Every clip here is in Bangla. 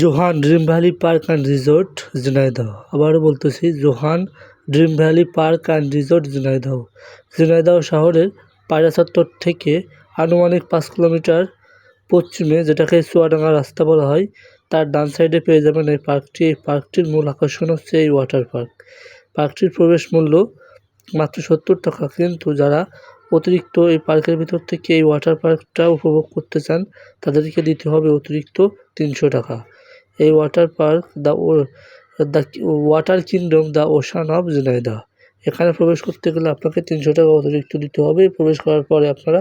Johan dream valley park and resort, Jhenaidah. আবারও বলতেছি, Johan dream valley park and resort, Jhenaidah. Jhenaidah শহরের পায়রা চত্বর থেকে আনুমানিক পাঁচ কিলোমিটার পশ্চিমে, যেটাকে চুয়াডাঙ্গা রাস্তা বলা হয়, তার ডান সাইডে পেয়ে যাবেন এই পার্কটি। এই পার্কটির মূল আকর্ষণ হচ্ছে এই ওয়াটার পার্ক। পার্কটির প্রবেশ মূল্য মাত্র সত্তর টাকা, কিন্তু যারা অতিরিক্ত এই পার্কের ভিতর থেকে এই ওয়াটার পার্কটা উপভোগ করতে চান, তাদেরকে দিতে হবে অতিরিক্ত তিনশো টাকা। এই water park the the water kingdom the ocean of Junaida এখানে প্রবেশ করতে গেলে আপনাকে তিনশো টাকা অতিরিক্ত দিতে হবে। প্রবেশ করার পরে আপনারা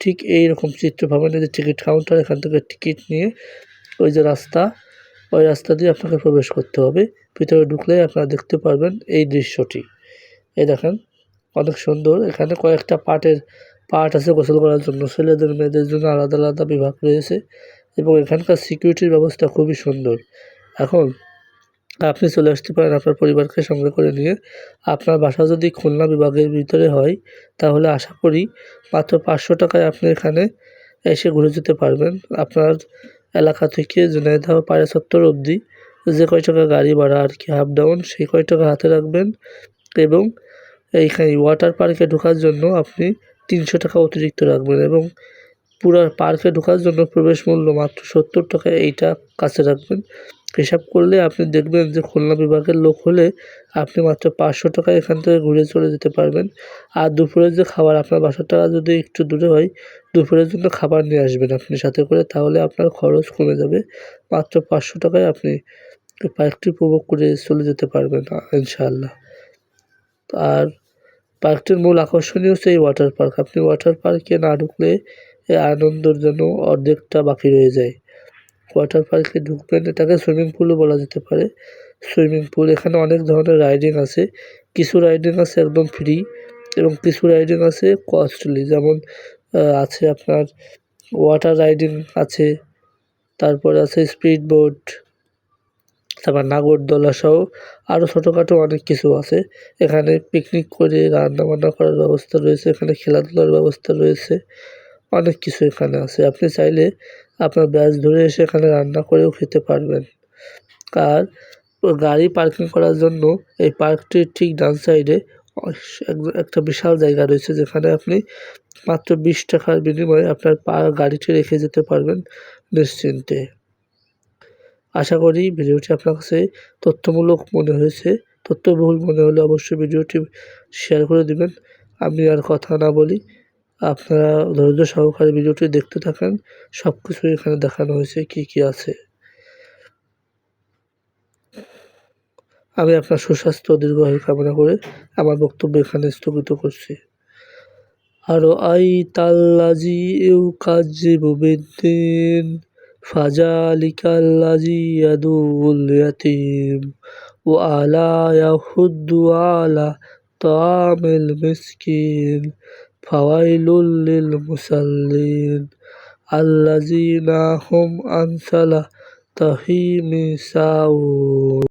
ঠিক এই রকম চিত্র পাবেন যে টিকিট কাউন্টার এখান থেকে টিকিট নিয়ে ওই যে রাস্তা, ওই রাস্তা দিয়ে আপনাকে প্রবেশ করতে হবে। ভিতরে ঢুকলে আপনারা দেখতে পারবেন এই দৃশ্যটি। এই দেখেন, অনেক সুন্দর। এখানে কয়েকটা পার্টের পার্ট আছে গোসল করার জন্য। ছেলেদের, মেয়েদের জন্য আলাদা আলাদা বিভাগ রয়েছে। এবং এখানকার সিকিউরিটির ব্যবস্থা খুবই সুন্দর। এখন আপনি চলে আসতে পারেন আপনার পরিবারকে সঙ্গে করে নিয়ে। আপনার বাসা যদি খুলনা বিভাগের ভিতরে হয়, তাহলে আশা করি মাত্র পাঁচশো টাকায় আপনি এখানে এসে ঘুরে যেতে পারবেন। আপনার এলাকা থেকে জুনাইদহ পায়রা চত্বর অবধি যে কয় টাকা গাড়ি ভাড়া আর কি আপ ডাউন সেই কয় টাকা হাতে রাখবেন এবং এইখানে ওয়াটার পার্কে ঢোকার জন্য আপনি তিনশো টাকা অতিরিক্ত রাখবেন এবং পুরো পার্কে ঢোকার জন্য প্রবেশ মূল্য মাত্র সত্তর টাকা, এইটা কাছে রাখবেন। হিসাব করলে আপনি দেখবেন যে খুলনা বিভাগের লোক হলে আপনি মাত্র পাঁচশো টাকা এখান থেকে ঘুরে চলে যেতে পারবেন। আর দুপুরের যে খাবার আপনার বাসাটা যদি একটু দূরে হয়, দুপুরের জন্য খাবার নিয়ে আসবেন আপনি সাথে করে, তাহলে আপনার খরচ কমে যাবে। মাত্র পাঁচশো টাকায় আপনি পার্কটি উপভোগ করে চলে যেতে পারবেন, ইনশাআল্লাহ। আর পার্কটির মূল আকর্ষণীয় হচ্ছে এই ওয়াটার পার্ক আপনি ওয়াটার পার্কে না ঢুকলে আনন্দর জন্য অর্ধেকটা বাকি রয়ে যায়। ওয়াটার পার্কে ঢুকবেন এটাকে সুইমিং পুলও বলা যেতে পারে। সুইমিং পুল, এখানে অনেক ধরনের রাইডিং আছে। কিছু রাইডিং আছে একদম ফ্রি এবং কিছু রাইডিং আছে কস্টলি। যেমন আছে আপনার ওয়াটার রাইডিং আছে, তারপরে আছে স্পিড বোট, তারপর নাগরদোলা সহ আরও ছোটোখাটো অনেক কিছু আছে। এখানে পিকনিক করে রান্নাবান্না করার ব্যবস্থা রয়েছে, এখানে খেলাধুলার ব্যবস্থা রয়েছে। অনেক কিছু এখানে আছে। আপনি চাইলে আপনার ব্যাচ ধরে এসে এখানে রান্না করেও খেতে পারবেন। আর গাড়ি পার্কিং করার জন্য এই পার্কটির ঠিক ডান সাইডে একটা বিশাল জায়গা রয়েছে যেখানে আপনি মাত্র বিশ টাকার বিনিময়ে আপনার পা গাড়িটি রেখে যেতে পারবেন নিশ্চিন্তে। আশা করি ভিডিওটি আপনার কাছে তথ্যমূলক মনে হয়েছে। তথ্যবহুল মনে হলে অবশ্যই ভিডিওটি শেয়ার করে দিবেন। আমি আর কথা না বলি। আপনারা ধৈর্য সহকারে ভিডিওটি দেখতে থাকেন। সব কিছুই এখানে দেখানো হয়েছে, কি কি আছে। আমি আপনার সুস্বাস্থ্য দীর্ঘায়ু কামনা করে আমার বক্তব্য এখানে স্থগিত করছি। আরও আই তাল্লাজি ইউ কাজে বুবিদ্দিন ফাজালিকাল্লাজি ইয়াদুল ইয়াতিম ও আলা ইয়াহুদ্দু আলা তামিল মিসকিন ফাওয়াইলুল লিল মুসাল্লিন আল্লাযীনা হুম আন সালাতাহিম সাউন